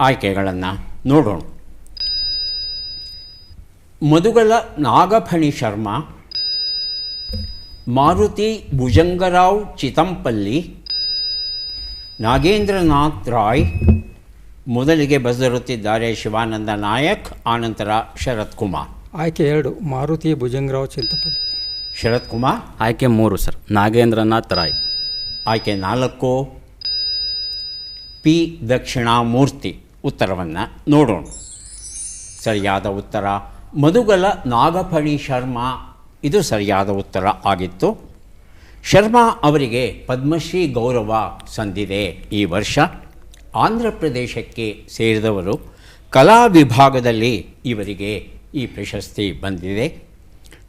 ಆಯ್ಕೆಗಳನ್ನು ನೋಡೋಣ. ಮಧುಗಲ ನಾಗಫಣಿ ಶರ್ಮಾ ಮಾರುತಿ ಭುಜಂಗರಾವ್ ಚಿತಂಪಲ್ಲಿ ನಾಗೇಂದ್ರನಾಥ್ ರಾಯ್ ಮೊದಲಿಗೆ ಬಸರುತ್ತಿದ್ದಾರೆ ಶಿವಾನಂದ ನಾಯಕ್ ಆನಂತರ ಶರತ್ ಕುಮಾರ್. ಆಯ್ಕೆ ಎರಡು ಮಾರುತಿ ಭುಜಂಗರಾವ್ ಚಿಂತಪಲ್ಲಿ. ಶರತ್ ಕುಮಾರ್. ಆಯ್ಕೆ ಮೂರು ಸರ್ ನಾಗೇಂದ್ರನಾಥ್ ರಾಯ್. ಆಯ್ಕೆ ನಾಲ್ಕು ಪಿ. ದಕ್ಷಿಣಾಮೂರ್ತಿ. ಉತ್ತರವನ್ನು ನೋಡೋಣ. ಸರಿಯಾದ ಉತ್ತರ. ಮಧುಗಲ ನಾಗಫಣಿ ಶರ್ಮಾ, ಇದು ಸರಿಯಾದ ಉತ್ತರ ಆಗಿತ್ತು. ಶರ್ಮಾ ಅವರಿಗೆ ಪದ್ಮಶ್ರೀ ಗೌರವ ಸಂದಿದೆ ಈ ವರ್ಷ. ಆಂಧ್ರ ಪ್ರದೇಶಕ್ಕೆ ಸೇರಿದವರು ಕಲಾ ವಿಭಾಗದಲ್ಲಿ ಇವರಿಗೆ ಈ ಪ್ರಶಸ್ತಿ ಬಂದಿದೆ.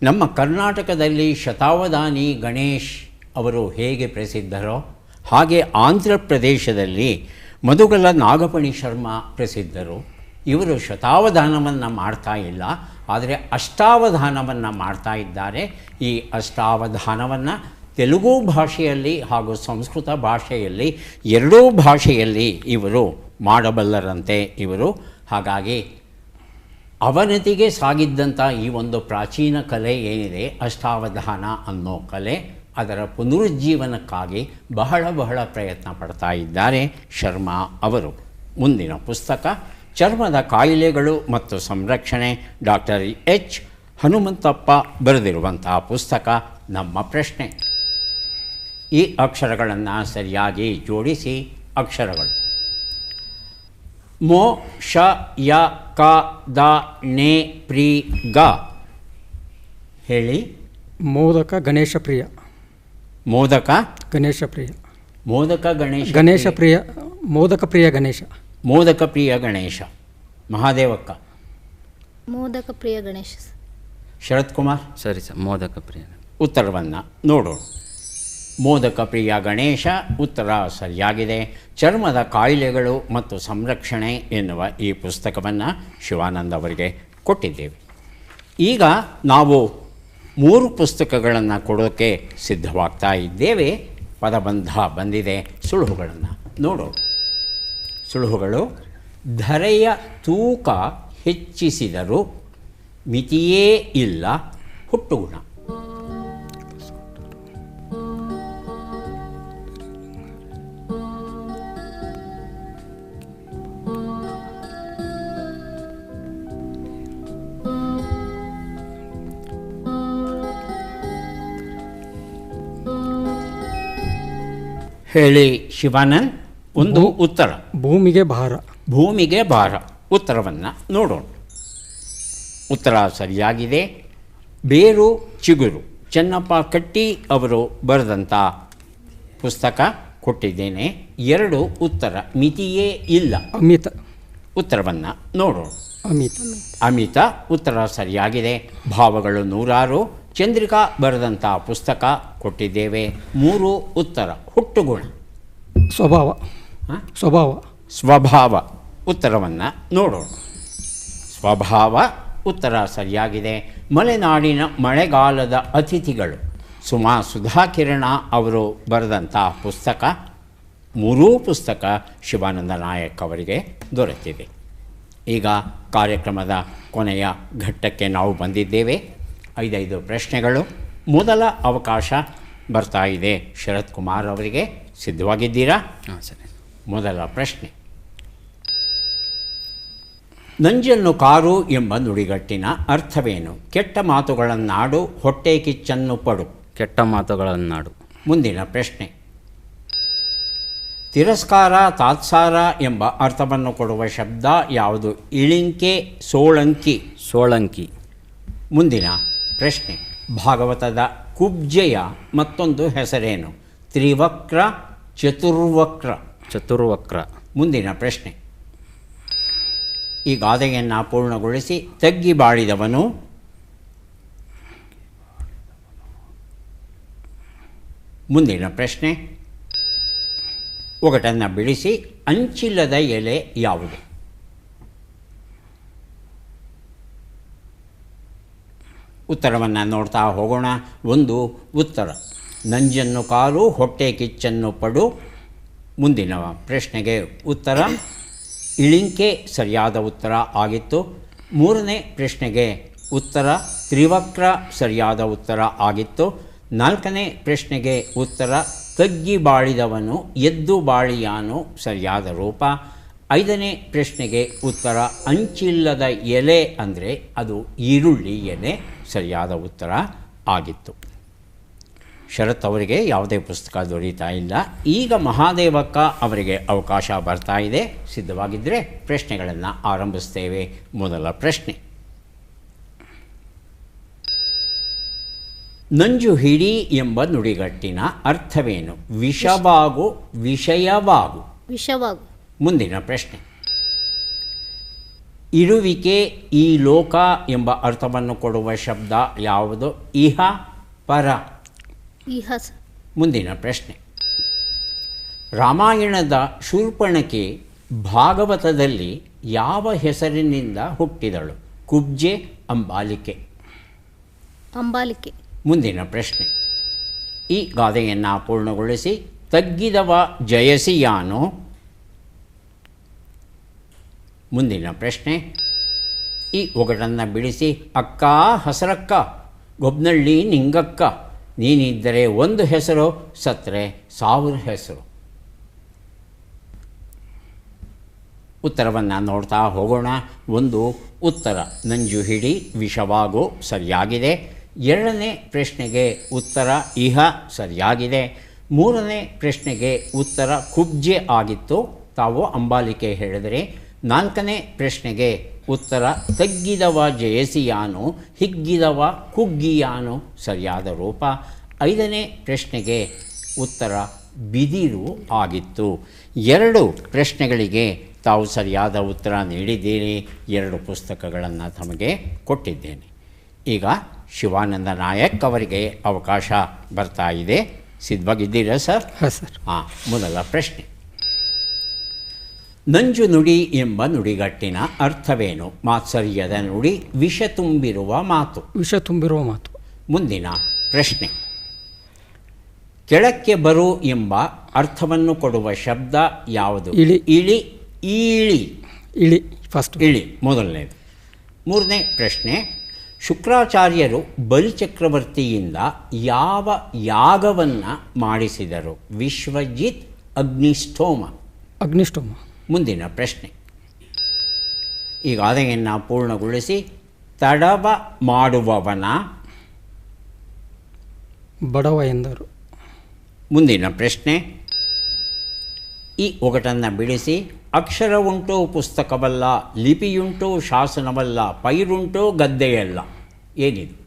ನಮ್ಮ ಕರ್ನಾಟಕದಲ್ಲಿ ಶತಾವಧಾನಿ ಗಣೇಶ್ ಅವರು ಹೇಗೆ ಪ್ರಸಿದ್ಧರೋ, ಹಾಗೆ ಆಂಧ್ರ ಪ್ರದೇಶದಲ್ಲಿ ಮಧುಗಲ ನಾಗಪಣಿ ಶರ್ಮಾ ಪ್ರಸಿದ್ಧರು. ಇವರು ಶತಾವಧಾನವನ್ನು ಮಾಡ್ತಾ ಇಲ್ಲ, ಆದರೆ ಅಷ್ಟಾವಧಾನವನ್ನು ಮಾಡ್ತಾ ಇದ್ದಾರೆ. ಈ ಅಷ್ಟಾವಧಾನವನ್ನು ತೆಲುಗು ಭಾಷೆಯಲ್ಲಿ ಹಾಗೂ ಸಂಸ್ಕೃತ ಭಾಷೆಯಲ್ಲಿ ಎರಡೂ ಭಾಷೆಯಲ್ಲಿ ಇವರು ಮಾಡಬಲ್ಲರಂತೆ ಇವರು. ಹಾಗಾಗಿ ಅವನತಿಗೆ ಸಾಗಿದ್ದಂಥ ಈ ಒಂದು ಪ್ರಾಚೀನ ಕಲೆ ಏನಿದೆ, ಅಷ್ಟಾವಧಾನ ಅನ್ನೋ ಕಲೆ ಅದರ ಪುನರುಜ್ಜೀವನಕ್ಕಾಗಿ ಬಹಳ ಬಹಳ ಪ್ರಯತ್ನ ಪಡ್ತಾ ಇದ್ದಾರೆ ಶರ್ಮಾ ಅವರು. ಮುಂದಿನ ಪುಸ್ತಕ ಚರ್ಮದ ಕಾಯಿಲೆಗಳು ಮತ್ತು ಸಂರಕ್ಷಣೆ ಡಾಕ್ಟರ್ ಎಚ್ ಹನುಮಂತಪ್ಪ ಬರೆದಿರುವಂತಹ ಪುಸ್ತಕ ನಮ್ಮ ಪ್ರಶ್ನೆ. ಈ ಅಕ್ಷರಗಳನ್ನು ಸರಿಯಾಗಿ ಜೋಡಿಸಿ ಅಕ್ಷರಗಳು. ಮೋ ಶ ಯ ಕ ದ ನೇ ಪ್ರಿ ಗ. ಹೇಳಿ. ಮೋದಕ ಗಣೇಶ ಪ್ರಿಯ. ಮೋದಕ? ಗಣೇಶ ಪ್ರಿಯ. ಮೋದಕ ಗಣೇಶ ಗಣೇಶ ಪ್ರಿಯ ಮೋದಕ ಪ್ರಿಯ ಗಣೇಶ. ಮೋದಕ ಪ್ರಿಯ ಗಣೇಶ ಮಹಾದೇವಕ್ಕ. ಮೋದಕ ಪ್ರಿಯ ಗಣೇಶ ಶರತ್ ಕುಮಾರ್ ಸರಿ ಸರ್ ಮೋದಕ ಪ್ರಿಯ ಉತ್ತರವನ್ನು ನೋಡೋಣ. ಮೋದಕ ಪ್ರಿಯ ಗಣೇಶ ಉತ್ತರ ಸರಿಯಾಗಿದೆ. ಚರ್ಮದ ಕಾಯಿಲೆಗಳು ಮತ್ತು ಸಂರಕ್ಷಣೆ ಎನ್ನುವ ಈ ಪುಸ್ತಕವನ್ನು ಶಿವಾನಂದ ಅವರಿಗೆ ಕೊಟ್ಟಿದ್ದೇವೆ. ಈಗ ನಾವು ಮೂರು ಪುಸ್ತಕಗಳನ್ನು ಕೊಡೋಕ್ಕೆ ಸಿದ್ಧವಾಗ್ತಾ ಇದ್ದೇವೆ. ಪದಬಂಧ ಬಂದಿದೆ ಸುಳುಹುಗಳನ್ನು ನೋಡೋಣ. ಸುಳುಹುಗಳು ಧರೆಯ ತೂಕ ಹೆಚ್ಚಿಸಿದರೂ ಮಿತಿಯೇ ಇಲ್ಲ ಹುಟ್ಟುಗುಣ. ಹೇಳಿ ಶಿವಾನಂದ್. ಒಂದು ಉತ್ತರ. ಭೂಮಿಗೆ ಭಾರ. ಭೂಮಿಗೆ ಭಾರ. ಉತ್ತರವನ್ನು ನೋಡೋಣ. ಉತ್ತರ ಸರಿಯಾಗಿದೆ. ಬೇರು ಚಿಗುರು. ಚೆನ್ನಪ್ಪ ಕಟ್ಟಿ ಅವರು ಬರೆದಂಥ ಪುಸ್ತಕ ಕೊಟ್ಟಿದ್ದೇನೆ. ಎರಡು ಉತ್ತರ ಮಿತಿಯೇ ಇಲ್ಲ. ಅಮಿತ. ಉತ್ತರವನ್ನು ನೋಡೋಣ. ಅಮಿತ. ಅಮಿತ ಉತ್ತರ ಸರಿಯಾಗಿದೆ. ಭಾವಗಳು ನೂರಾರು. ಚಂದ್ರಿಕಾ ಬರೆದಂಥ ಪುಸ್ತಕ ಕೊಟ್ಟಿದ್ದೇವೆ. ಮೂರು ಉತ್ತರ. ಹುಟ್ಟುಗುಣ ಸ್ವಭಾವ. ಸ್ವಭಾವ. ಸ್ವಭಾವ. ಉತ್ತರವನ್ನು ನೋಡೋಣ. ಸ್ವಭಾವ ಉತ್ತರ ಸರಿಯಾಗಿದೆ. ಮಲೆನಾಡಿನ ಮಳೆಗಾಲದ ಅತಿಥಿಗಳು. ಸುಮಾ ಸುಧಾಕಿರಣ ಅವರು ಬರೆದಂಥ ಪುಸ್ತಕ ಮೂರೂ ಪುಸ್ತಕ ಶಿವಾನಂದ ನಾಯಕ್ ಅವರಿಗೆ ದೊರೆತಿದೆ. ಈಗ ಕಾರ್ಯಕ್ರಮದ ಕೊನೆಯ ಘಟ್ಟಕ್ಕೆ ನಾವು ಬಂದಿದ್ದೇವೆ. ಐದೈದು ಪ್ರಶ್ನೆಗಳು. ಮೊದಲ ಅವಕಾಶ ಬರ್ತಾ ಇದೆ. ಶರತ್ ಕುಮಾರ್ ಅವರಿಗೆ. ಸಿದ್ಧವಾಗಿದ್ದೀರಾ? ಹಾಂ ಸರಿ. ಮೊದಲ ಪ್ರಶ್ನೆ. ನಂಜನ್ನು ಕಾರು ಎಂಬ ನುಡಿಗಟ್ಟಿನ ಅರ್ಥವೇನು? ಕೆಟ್ಟ ಮಾತುಗಳನ್ನಾಡು ಹೊಟ್ಟೆ ಕಿಚ್ಚನ್ನು ಪಡು. ಕೆಟ್ಟ ಮಾತುಗಳನ್ನಾಡು. ಮುಂದಿನ ಪ್ರಶ್ನೆ. ತಿರಸ್ಕಾರ ತಾತ್ಸಾರ ಎಂಬ ಅರ್ಥವನ್ನು ಕೊಡುವ ಶಬ್ದ ಯಾವುದು? ಇಳಿಂಕೆ ಸೋಳಂಕಿ. ಸೋಳಂಕಿ. ಮುಂದಿನ ಪ್ರಶ್ನೆ. ಭಾಗವತದ ಕುಬ್ಜೆಯ ಮತ್ತೊಂದು ಹೆಸರೇನು? ತ್ರಿವಕ್ರ ಚತುರ್ವಕ್ರ. ಚತುರ್ವಕ್ರ. ಮುಂದಿನ ಪ್ರಶ್ನೆ. ಈ ಗಾದೆಯನ್ನು ಪೂರ್ಣಗೊಳಿಸಿ ತಗ್ಗಿ ಬಾಳಿದವನು ಮುಂದಿನ ಪ್ರಶ್ನೆ. ಒಗಟನ್ನು ಬಿಡಿಸಿ ಅಂಚಿಲ್ಲದ ಎಲೆ ಯಾವುದು? ಉತ್ತರವನ್ನು ನೋಡ್ತಾ ಹೋಗೋಣ. ಒಂದು, ಉತ್ತರ. ನಂಜನ್ನು ಕಾಲು, ಹೊಟ್ಟೆ ಕಿಚ್ಚನ್ನು ಪಡು. ಮುಂದಿನ ಪ್ರಶ್ನೆಗೆ ಉತ್ತರ. ಇಳಿಂಕೆ ಸರಿಯಾದ ಉತ್ತರ ಆಗಿತ್ತು. ಮೂರನೇ ಪ್ರಶ್ನೆಗೆ ಉತ್ತರ. ತ್ರಿವಕ್ರ ಸರಿಯಾದ ಉತ್ತರ ಆಗಿತ್ತು. ನಾಲ್ಕನೇ ಪ್ರಶ್ನೆಗೆ ಉತ್ತರ. ತಗ್ಗಿ ಬಾಳಿದವನು ಎದ್ದು ಬಾಳಿಯಾನು ಸರಿಯಾದ ರೂಪ. ಐದನೇ ಪ್ರಶ್ನೆಗೆ ಉತ್ತರ. ಅಂಚಿಲ್ಲದ ಎಲೆ ಅಂದರೆ ಅದು ಈರುಳ್ಳಿ ಎಲೆ ಸರಿಯಾದ ಉತ್ತರ ಆಗಿತ್ತು. ಶರತ್ ಅವರಿಗೆ ಯಾವುದೇ ಪುಸ್ತಕ ದೊರೀತಾ ಇಲ್ಲ. ಈಗ ಮಹಾದೇವಕ್ಕ ಅವರಿಗೆ ಅವಕಾಶ ಬರ್ತಾ ಇದೆ. ಸಿದ್ಧವಾಗಿದ್ದರೆ ಪ್ರಶ್ನೆಗಳನ್ನು ಆರಂಭಿಸ್ತೇವೆ. ಮೊದಲ ಪ್ರಶ್ನೆ. ನಂಜು ಹಿಡಿ ಎಂಬ ನುಡಿಗಟ್ಟಿನ ಅರ್ಥವೇನು? ವಿಷವಾಗು ವಿಷಯವಾಗು. ವಿಷವಾಗು ಮುಂದಿನ ಪ್ರಶ್ನೆ. ಇರುವಿಕೆ ಈ ಲೋಕ ಎಂಬ ಅರ್ಥವನ್ನು ಕೊಡುವ ಶಬ್ದ ಯಾವುದು? ಇಹ ಪರ. ಇಹಸ. ಮುಂದಿನ ಪ್ರಶ್ನೆ. ರಾಮಾಯಣದ ಶೂರ್ಪಣಕೆ ಭಾಗವತದಲ್ಲಿ ಯಾವ ಹೆಸರಿನಿಂದ ಹುಟ್ಟಿದಳು? ಕುಬ್ಜೆ ಅಂಬಾಲಿಕೆ. ಅಂಬಾಲಿಕೆ. ಮುಂದಿನ ಪ್ರಶ್ನೆ. ಈ ಗಾದೆಯನ್ನು ಪೂರ್ಣಗೊಳಿಸಿ ತಗ್ಗಿದವ ಜಯಸಿಯಾನು ಮುಂದಿನ ಪ್ರಶ್ನೆ. ಈ ಒಗಟನ್ನು ಬಿಡಿಸಿ ಅಕ್ಕ ಹಸರಕ್ಕ ಗೊಬ್ನಳ್ಳಿ ನಿಂಗಕ್ಕ ನೀನಿದ್ದರೆ ಒಂದು ಹೆಸರು ಸತ್ರೆ ಸಾವಿರ ಹೆಸರು. ಉತ್ತರವನ್ನು ನೋಡ್ತಾ ಹೋಗೋಣ. ಒಂದು ಉತ್ತರ. ನಂಜು ಹಿಡಿ ವಿಷವಾಗು ಸರಿಯಾಗಿದೆ. ಎರಡನೇ ಪ್ರಶ್ನೆಗೆ ಉತ್ತರ ಇಹ ಸರಿಯಾಗಿದೆ. ಮೂರನೇ ಪ್ರಶ್ನೆಗೆ ಉತ್ತರ ಕುಬ್ಜೆ ಆಗಿತ್ತು. ತಾವು ಅಂಬಾಲಿಕೆ ಹೇಳಿದರೆ ನಾಲ್ಕನೇ ಪ್ರಶ್ನೆಗೆ ಉತ್ತರ ತಗ್ಗಿದವ ಜಯಸಿಯಾನು ಹಿಗ್ಗಿದವ ಕುಗ್ಗಿಯಾನು ಸರಿಯಾದ ರೂಪ. ಐದನೇ ಪ್ರಶ್ನೆಗೆ ಉತ್ತರ ಬಿದಿರು ಆಗಿತ್ತು. ಎರಡು ಪ್ರಶ್ನೆಗಳಿಗೆ ತಾವು ಸರಿಯಾದ ಉತ್ತರ ನೀಡಿದ್ದೀರಿ. ಎರಡು ಪುಸ್ತಕಗಳನ್ನು ತಮಗೆ ಕೊಟ್ಟಿದ್ದೇನೆ. ಈಗ ಶಿವಾನಂದ ನಾಯಕ್ ಅವರಿಗೆ ಅವಕಾಶ ಬರ್ತಾ ಇದೆ. ಸಿದ್ಧವಾಗಿದ್ದೀರಾ ಸರ್? ಹಾಂ ಸರ್. ಹಾಂ ಮೊದಲ ಪ್ರಶ್ನೆ. ನಂಜು ನುಡಿ ಎಂಬ ನುಡಿಗಟ್ಟಿನ ಅರ್ಥವೇನು? ಮಾತ್ಸರ್ಯದ ನುಡಿ ವಿಷ ತುಂಬಿರುವ ಮಾತು. ವಿಷ ತುಂಬಿರುವ ಮಾತು. ಮುಂದಿನ ಪ್ರಶ್ನೆ. ಕೆಳಕ್ಕೆ ಬರು ಎಂಬ ಅರ್ಥವನ್ನು ಕೊಡುವ ಶಬ್ದ ಯಾವುದು? ಇಳಿ. ಇಳಿ ಇಳಿ ಇಳಿ ಫಸ್ಟ್ ಇಳಿ ಮೊದಲನೇದು. ಮೂರನೇ ಪ್ರಶ್ನೆ. ಶುಕ್ರಾಚಾರ್ಯರು ಬಲಿಚಕ್ರವರ್ತಿಯಿಂದ ಯಾವ ಯಾಗವನ್ನು ಮಾಡಿಸಿದರು? ವಿಶ್ವಜಿತ್ ಅಗ್ನಿಷ್ಠೋಮ ಅಗ್ನಿಷ್ಟೋಮ ಮುಂದಿನ ಪ್ರಶ್ನೆ. ಈ ಗಾದೆಯನ್ನು ಪೂರ್ಣಗೊಳಿಸಿ ತಡವ ಮಾಡುವವನ. ಬಡವ ಎಂದರು. ಮುಂದಿನ ಪ್ರಶ್ನೆ. ಈ ಒಗಟನ್ನು ಬಿಡಿಸಿ ಅಕ್ಷರವುಂಟು ಪುಸ್ತಕವಲ್ಲ ಲಿಪಿಯುಂಟು ಶಾಸನವಲ್ಲ ಪೈರುಂಟು ಗದ್ದೆಯಲ್ಲ. ಏನಿದು?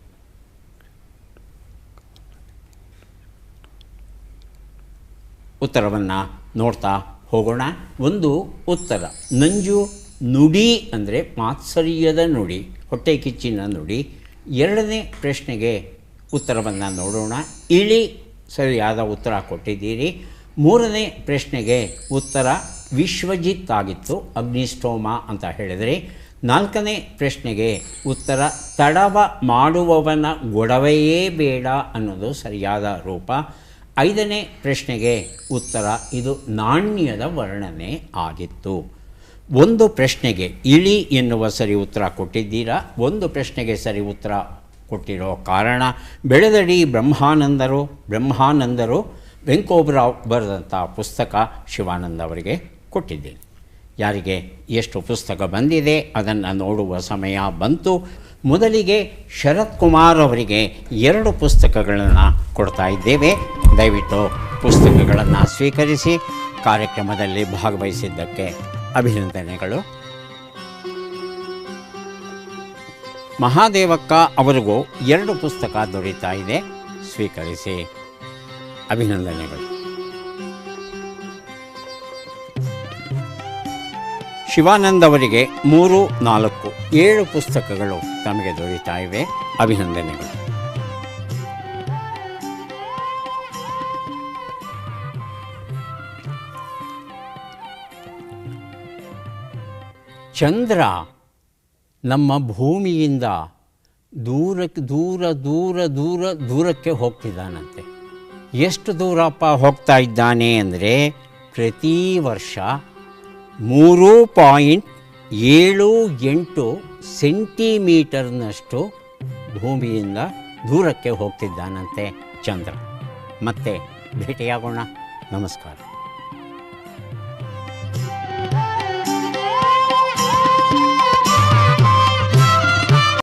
ಉತ್ತರವನ್ನು ನೋಡ್ತಾ ಹೋಗೋಣ. ಒಂದು ಉತ್ತರ. ನಂಜು ನುಡಿ ಅಂದರೆ ಮಾತ್ಸರ್ಯದ ನುಡಿ, ಹೊಟ್ಟೆ ಕಿಚ್ಚಿನ ನುಡಿ. ಎರಡನೇ ಪ್ರಶ್ನೆಗೆ ಉತ್ತರವನ್ನು ನೋಡೋಣ. ಇಳಿ ಸರಿಯಾದ ಉತ್ತರ ಕೊಟ್ಟಿದ್ದೀರಿ. ಮೂರನೇ ಪ್ರಶ್ನೆಗೆ ಉತ್ತರ, ವಿಶ್ವಜಿತ್ ಆಗಿತ್ತು ಅಗ್ನಿಸ್ಟೋಮ ಅಂತ ಹೇಳಿದರೆ. ನಾಲ್ಕನೇ ಪ್ರಶ್ನೆಗೆ ಉತ್ತರ, ತಡವ ಮಾಡುವವನ ಗೊಡವೆಯೇ ಬೇಡ ಅನ್ನೋದು ಸರಿಯಾದ ರೂಪ. ಐದನೇ ಪ್ರಶ್ನೆಗೆ ಉತ್ತರ, ಇದು ನಾಣ್ಯದ ವರ್ಣನೆ ಆಗಿತ್ತು. ಒಂದು ಪ್ರಶ್ನೆಗೆ ಇಳಿ ಎನ್ನುವ ಸರಿ ಉತ್ತರ ಕೊಟ್ಟಿದ್ದೀರಾ? ಒಂದು ಪ್ರಶ್ನೆಗೆ ಸರಿ ಉತ್ತರ ಕೊಟ್ಟಿರೋ ಕಾರಣ, ಬೆಳೆದಡಿ ಬ್ರಹ್ಮಾನಂದರು ಬ್ರಹ್ಮಾನಂದರು ವೆಂಕೋಬರಾವ್ ಬರೆದಂಥ ಪುಸ್ತಕ ಶಿವಾನಂದ ಅವರಿಗೆ ಕೊಟ್ಟಿದ್ದೇನೆ. ಯಾರಿಗೆ ಎಷ್ಟು ಪುಸ್ತಕ ಬಂದಿದೆ ಅದನ್ನು ನೋಡುವ ಸಮಯ ಬಂತು. ಮೊದಲಿಗೆ ಶರತ್ ಕುಮಾರ್ ಅವರಿಗೆ ಎರಡು ಪುಸ್ತಕಗಳನ್ನು ಕೊಡ್ತಾ ಇದ್ದೇವೆ. ದಯವಿಟ್ಟು ಪುಸ್ತಕಗಳನ್ನು ಸ್ವೀಕರಿಸಿ ಕಾರ್ಯಕ್ರಮದಲ್ಲಿ ಭಾಗವಹಿಸಿದ್ದಕ್ಕೆ ಅಭಿನಂದನೆಗಳು. ಮಹಾದೇವಕ್ಕ ಅವರಿಗೂ ಎರಡು ಪುಸ್ತಕ ದೊರೀತಾ ಇದೆ. ಸ್ವೀಕರಿಸಿ ಅಭಿನಂದನೆಗಳು. ಶಿವಾನಂದ್ ಅವರಿಗೆ ಮೂರು, ನಾಲ್ಕು, ಏಳು ಪುಸ್ತಕಗಳು ತಮಗೆ ದೊರೀತಾ ಇವೆ. ಅಭಿನಂದನೆಗಳು. ಚಂದ್ರ ನಮ್ಮ ಭೂಮಿಯಿಂದ ದೂರಕ್ಕೆ, ದೂರ ದೂರ ದೂರ, ದೂರಕ್ಕೆ ಹೋಗ್ತಿದ್ದಾನಂತೆ. ಎಷ್ಟು ದೂರಪ್ಪ ಹೋಗ್ತಾ ಇದ್ದಾನೆ ಅಂದರೆ ಪ್ರತಿ ವರ್ಷ ಮೂರು ಪಾಯಿಂಟ್ ಏಳು ಎಂಟು ಸೆಂಟಿಮೀಟರ್ನಷ್ಟು ಭೂಮಿಯಿಂದ ದೂರಕ್ಕೆ ಹೋಗ್ತಿದ್ದಾನಂತೆ ಚಂದ್ರ. ಮತ್ತೆ ಭೇಟಿಯಾಗೋಣ. ನಮಸ್ಕಾರ.